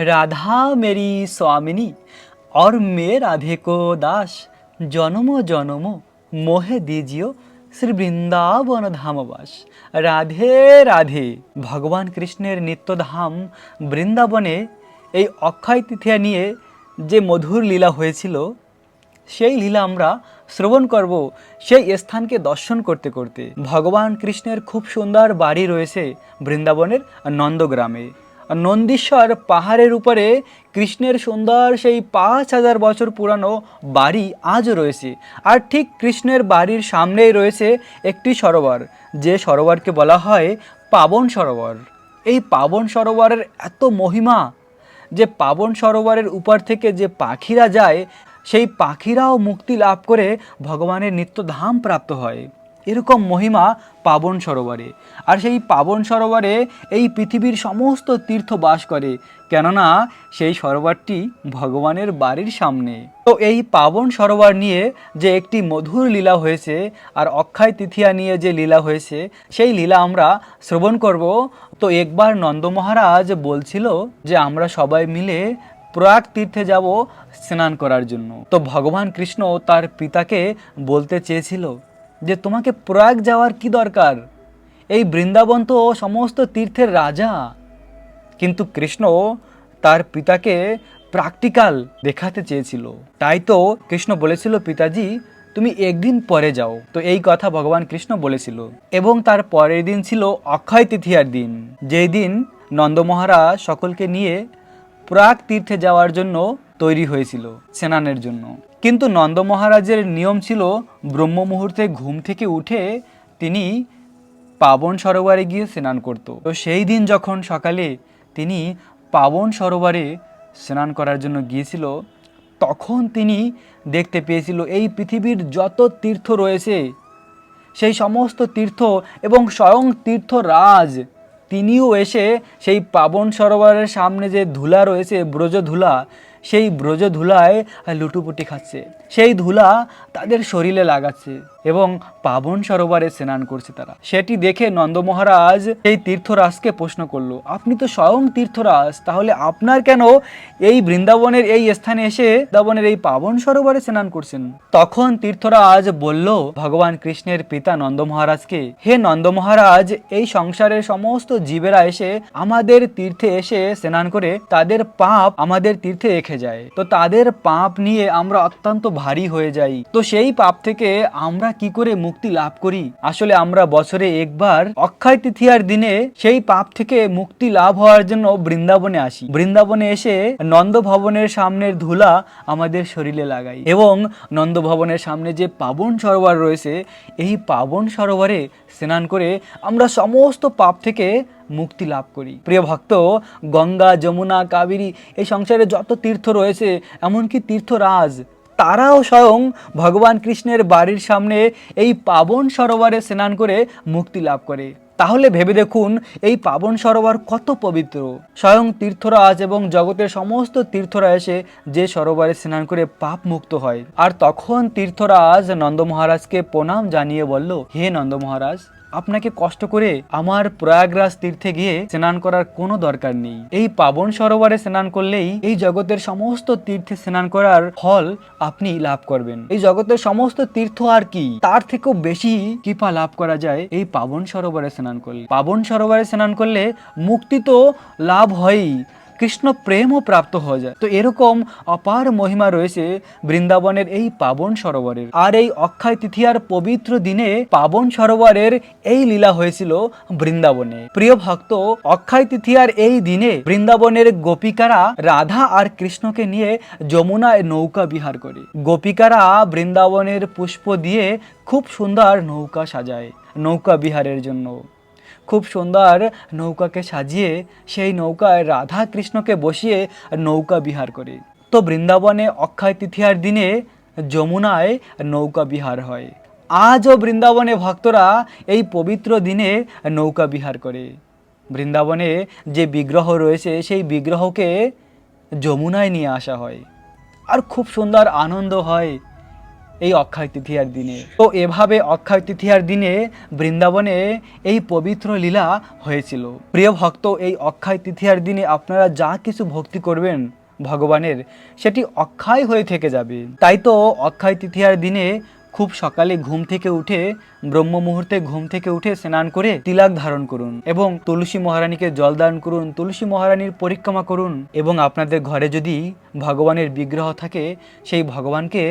রাধা মেরি স্বামিনী और मैं राधे को दास জনম জনম মোহে দিজিও শ্রী বৃন্দাবন ধামবাস রাধে রাধে ভগবান কৃষ্ণের নিত্যধাম বৃন্দাবনে এই অক্ষয় তৃতীয়া নিয়ে যে মধুর লীলা হয়েছিল সেই লীলা আমরা শ্রবণ করব সেই স্থানকে দর্শন করতে করতে ভগবান কৃষ্ণের খুব সুন্দর বাড়ি রয়েছে বৃন্দাবনের নন্দগ্রামে নন্দীশ্বর পাহাড়ের উপরে কৃষ্ণের সুন্দর সেই পাঁচ হাজার বছর পুরানো বাড়ি আজও রয়েছে। আর ঠিক কৃষ্ণের বাড়ির সামনেই রয়েছে একটি সরোবর, যে সরোবরকে বলা হয় পাবন সরোবর। এই পাবন সরোবরের এত মহিমা যে পাবন সরোবরের উপর থেকে যে পাখিরা যায়, সেই পাখিরাও মুক্তি লাভ করে ভগবানের নিত্যধাম প্রাপ্ত হয়। এরকম মহিমা পাবন সরোবরে। আর সেই পাবন সরোবরে এই পৃথিবীর সমস্ত তীর্থ বাস করে। কেননা সেই সরোবরটি ভগবানের বাড়ির সামনে। তো এই পাবন সরোবর নিয়ে যে একটি মধুর লীলা হয়েছে আর অক্ষয় তিথিয়া নিয়ে যে লীলা হয়েছে, সেই লীলা আমরা শ্রবণ করব। তো একবার নন্দ মহারাজ বলছিল যে আমরা সবাই মিলে প্রয়াগ তীর্থে যাব স্নান করার জন্য। তো ভগবান কৃষ্ণ তার পিতাকে বলতে চেয়েছিল যে তোমাকে প্রয়াগ যাওয়ার কি দরকার? এই বৃন্দাবন তো সমস্ত তীর্থের রাজা। কিন্তু কৃষ্ণ তার পিতাকে প্র্যাকটিক্যাল দেখাতে চেয়েছিল। তাই তো কৃষ্ণ বলেছিল, পিতাজি, তুমি একদিন পরে যাও। তো এই কথা ভগবান কৃষ্ণ বলেছিল। এবং তার পরের দিন ছিল অক্ষয় তৃতীয়ার দিন। যেই দিন নন্দ মহারাজ সকলকে নিয়ে প্রাক তীর্থে যাওয়ার জন্য তৈরি হয়েছিল স্নানের জন্য। কিন্তু নন্দ মহারাজের নিয়ম ছিল ব্রহ্ম মুহূর্তে ঘুম থেকে উঠে তিনি পাবন সরোবরে গিয়ে স্নান করত। তো সেই দিন যখন সকালে তিনি পাবন সরোবরে স্নান করার জন্য গিয়েছিল, তখন তিনি দেখতে পেয়েছিল এই পৃথিবীর যত তীর্থ রয়েছে, সেই সমস্ত তীর্থ এবং স্বয়ং তীর্থরাজ, তিনিও এসে সেই পাবন সরোবরের সামনে যে ধুলা রয়েছে ব্রজ ধুলা সেই ব্রজ ধুলায় লুটুপুটি খাচ্ছে। সেই ধুলা তাদের শরীরে লাগাচ্ছে এবং পাবন সরোবরে স্নান করছে তারা। সেটি দেখে নন্দ মহারাজ সেই তীর্থরাজকে প্রশ্ন করল, আপনি তো স্বয়ং তীর্থরাজ, তাহলে আপনার কেন এই বৃন্দাবনের এই স্থানে এসে বৃন্দাবনের এই পাবন সরোবরে স্নান করছেন? তখন তীর্থরাজ বলল, ভগবান কৃষ্ণের পিতা নন্দ মহারাজকে, হে নন্দ মহারাজ, এই সংসারের সমস্ত জীবেরা এসে আমাদের তীর্থে এসে স্নান করে, তাদের পাপ আমাদের তীর্থে রেখে যায়। তো তাদের পাপ নিয়ে আমরা অত্যন্ত ভারী হয়ে যাই। তো সেই পাপ থেকে আমরা কি করে মুক্তি লাভ করি? আসলে আমরা বছরে একবার অক্ষয় তৃতীয়ার দিনে সেই পাপ থেকে মুক্তি লাভ হওয়ার জন্য বৃন্দাবনে আসি। বৃন্দাবনে এসে নন্দ ভবনের সামনের ধুলা আমাদের শরীরে লাগাই এবং নন্দ ভবনের সামনে যে পাবন সরোবর রয়েছে, এই পাবন সরোবরে স্নান করে আমরা সমস্ত পাপ থেকে মুক্তি লাভ করি। প্রিয় ভক্ত, গঙ্গা, যমুনা, কাবেরী, এই সংসারে যত তীর্থ রয়েছে, এমনকি তীর্থরাজ, তারাও স্বয়ং ভগবান কৃষ্ণের বাড়ির সামনে এই পাবন সরোবরে স্নান করে মুক্তি লাভ করে। তাহলে ভেবে দেখুন, এই পাবন সরোবর কত পবিত্র। স্বয়ং তীর্থরাজ এবং জগতের সমস্ত তীর্থরা এসে যে সরোবরে স্নান করে পাপ মুক্ত হয়। আর তখন তীর্থরাজ নন্দ মহারাজকে প্রণাম জানিয়ে বলল, হে নন্দ মহারাজ আপনাকে কষ্ট করে আমার প্রয়াগরাজ তীর্থে গিয়ে স্নান করার কোনো দরকার নেই। এই পাবন সরোবরে স্নান করলেই এই জগতের সমস্ত তীর্থে স্নান করার ফল আপনি লাভ করবেন। এই জগতের সমস্ত তীর্থ আর কি? তার থেকেও বেশি কৃপা লাভ করা যায় এই পাবন সরোবরে স্নান করলে। পাবন সরোবরে স্নান করলে মুক্তি তো লাভ হয়ই। কৃষ্ণ প্রেমও প্রাপ্ত হয়ে যায়। তো এরকম অপার মহিমা রয়েছে বৃন্দাবনের এই পাবন সরোবরের। আর এই অক্ষয় তৃতীয়ার পবিত্র দিনে পাবন সরোবরের এই লীলা হয়েছিল বৃন্দাবনে। প্রিয় ভক্ত, অক্ষয় তৃতীয়ার এই দিনে বৃন্দাবনের গোপিকারা রাধা আর কৃষ্ণকে নিয়ে যমুনায় নৌকা বিহার করে। গোপিকারা বৃন্দাবনের পুষ্প দিয়ে খুব সুন্দর নৌকা সাজায় নৌকা বিহারের জন্য। খুব সুন্দর নৌকাকে সাজিয়ে সেই নৌকায় রাধা কৃষ্ণকে বসিয়ে নৌকা বিহার করে। তো বৃন্দাবনে অক্ষয় তৃতীয়ার দিনে যমুনায় নৌকা বিহার হয়। আজও বৃন্দাবনে ভক্তরা এই পবিত্র দিনে নৌকা বিহার করে। বৃন্দাবনে যে বিগ্রহ রয়েছে, সেই বিগ্রহকে যমুনায় নিয়ে আসা হয়। আর খুব সুন্দর আনন্দ হয়। এই অক্ষয় তৃতীয়ার দিনে। তো এভাবে অক্ষয় তৃতীয়ার দিনে বৃন্দাবনে এই পবিত্র লীলা হয়েছিল। প্রিয় ভক্ত, এই অক্ষয় তৃতীয়ার দিনে আপনারা যা কিছু ভক্তি করবেন ভগবানের, সেটি অক্ষয় হয়ে থেকে যাবে। তাই তো অক্ষয় তৃতীয়ার দিনে খুব সকালে ঘুম থেকে উঠে, ব্রহ্ম মুহূর্তে ঘুম থেকে উঠে স্নান করে তিলাক ধারণ করুন এবং তুলসী মহারানীকে জল দান করুন, তুলসী মহারানীর পরিক্রমা করুন এবং আপনাদের ঘরে যদি ভগবানের বিগ্রহ থাকে, সেই ভগবানকে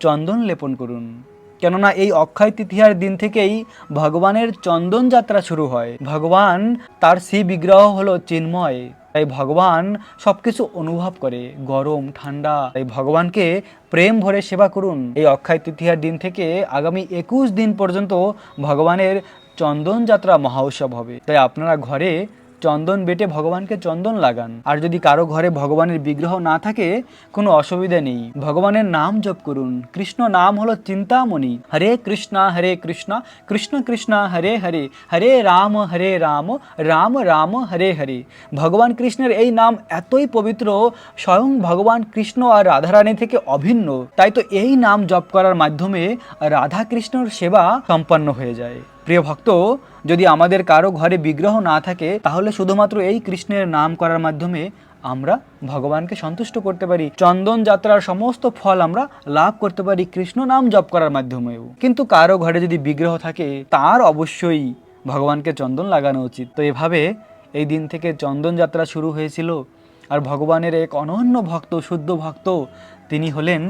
চন্দন লেপন করুন। কেননা এই অক্ষয় তৃতীয়ার দিন থেকেই ভগবানের চন্দন যাত্রা শুরু হয়। ভগবান তার সেই বিগ্রহ হলো চিন্ময়। তাই ভগবান সব কিছু অনুভব করে, গরম, ঠান্ডা। তাই ভগবানকে প্রেম ভরে সেবা করুন। এই অক্ষয় তৃতীয়ার দিন থেকে আগামী একুশ দিন পর্যন্ত ভগবানের চন্দন যাত্রা মহোৎসব হবে। তাই আপনারা ঘরে চন্দন বেটে ভগবানকে চন্দন লাগান। আর যদি কারও ঘরে ভগবানের বিগ্রহ না থাকে, কোনো অসুবিধা নেই। ভগবানের নাম জপ করুন। কৃষ্ণ নাম হলো চিন্তামণি। হরে কৃষ্ণা হরে কৃষ্ণা, কৃষ্ণ কৃষ্ণ, হরে হরে। হরে রাম হরে রাম রাম রাম, হরে হরে। ভগবান কৃষ্ণের এই নাম এতই পবিত্র, স্বয়ং ভগবান কৃষ্ণ আর রাধারানী থেকে অভিন্ন। তাই তো এই নাম জপ করার মাধ্যমে রাধা কৃষ্ণর সেবা সম্পন্ন হয়ে যায়। প্রিয় ভক্ত, যদি আমাদের কারও ঘরে বিগ্রহ না থাকে, তাহলে শুধুমাত্র এই কৃষ্ণের নাম করার মাধ্যমে আমরা ভগবানকে সন্তুষ্ট করতে পারি। চন্দন যাত্রার সমস্ত ফল আমরা লাভ করতে পারি কৃষ্ণ নাম জপ করার মাধ্যমেও। কিন্তু কারও ঘরে যদি বিগ্রহ থাকে, তার অবশ্যই ভগবানকে চন্দন লাগানো উচিত। তো এভাবে এই দিন থেকে চন্দন যাত্রা শুরু হয়েছিল, আর ভগবানের এক অনন্য ভক্ত, শুদ্ধ ভক্ত, তিনি হলেন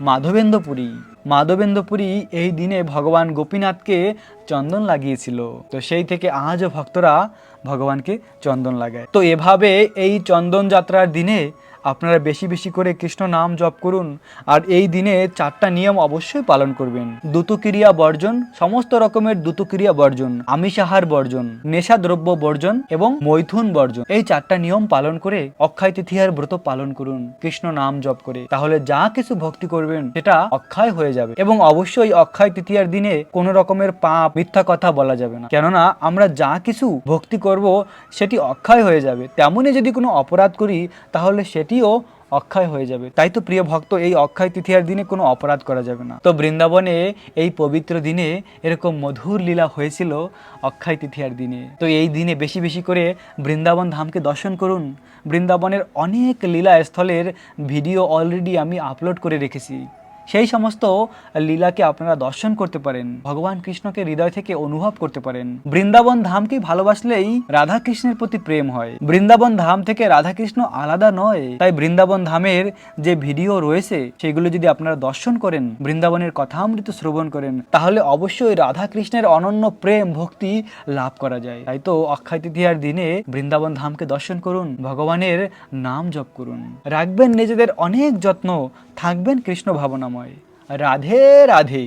মাধবেন্দ্রপুরী। মাধবেন্দ্রপুরী এই দিনে ভগবান গোপীনাথকে চন্দন লাগিয়েছিল। তো সেই থেকে আজও ভক্তরা ভগবানকে চন্দন লাগায়। তো এভাবে এই চন্দন যাত্রার দিনে আপনারা বেশি বেশি করে কৃষ্ণ নাম জপ করুন আর এই দিনে চারটা নিয়ম অবশ্যই পালন করবেন। দ্রুতক্রিয়া বর্জন, সমস্ত রকমের দ্রুতক্রিয়া বর্জন, আমিষাহার বর্জন নেশা দ্রব্য বর্জন এবং মৈথুন বর্জন। এই চারটা নিয়ম পালন করে অক্ষয় তৃতীয়ার ব্রত পালন করুন, কৃষ্ণ নাম জপ করে। তাহলে যা কিছু ভক্তি করবেন, সেটা অক্ষয় হয়ে যাবে এবং অবশ্যই অক্ষয় তৃতীয়ার দিনে কোনো রকমের পাপ, মিথ্যা কথা বলা যাবে না। কেননা, আমরা যা কিছু ভক্তি করব, সেটি অক্ষয় হয়ে যাবে। তেমনই যদি কোনো অপরাধ করি, তাহলে সেটিও অক্ষয় হয়ে যাবে। তাই তো প্রিয় ভক্ত, এই অক্ষয় তৃতীয়ার দিনে কোনো অপরাধ করা যাবে না। তো বৃন্দাবনে এই পবিত্র দিনে এরকম মধুর লীলা হয়েছিল অক্ষয় তৃতীয়ার দিনে। তো এই দিনে বেশি বেশি করে বৃন্দাবন ধামকে দর্শন করুন। বৃন্দাবনের অনেক লীলা স্থলের ভিডিও অলরেডি আমি আপলোড করে রেখেছি। সেই সমস্ত লীলাকে আপনারা দর্শন করতে পারেন, ভগবান কৃষ্ণকে হৃদয় থেকে অনুভব করতে পারেন। বৃন্দাবন ধামকে ভালোবাসলেই রাধা কৃষ্ণের প্রতি প্রেম হয়। বৃন্দাবন ধাম থেকে রাধা কৃষ্ণ আলাদা নয়, তাই বৃন্দাবন ধামের যে ভিডিও রয়েছে, সেগুলো যদি আপনারা দর্শন করেন, বৃন্দাবনের কথামৃত শ্রবণ করেন, তাহলে অবশ্যই রাধা কৃষ্ণের অনন্য প্রেম ভক্তি লাভ করা যায়। তাই তো অক্ষয় তৃতীয়ার দিনে বৃন্দাবন ধামকে দর্শন করুন, ভগবানের নাম জপ করুন। রাখবেন নিজেদের অনেক যত্ন, থাকবেন কৃষ্ণ ভাবনাময়। রাধে রাধে।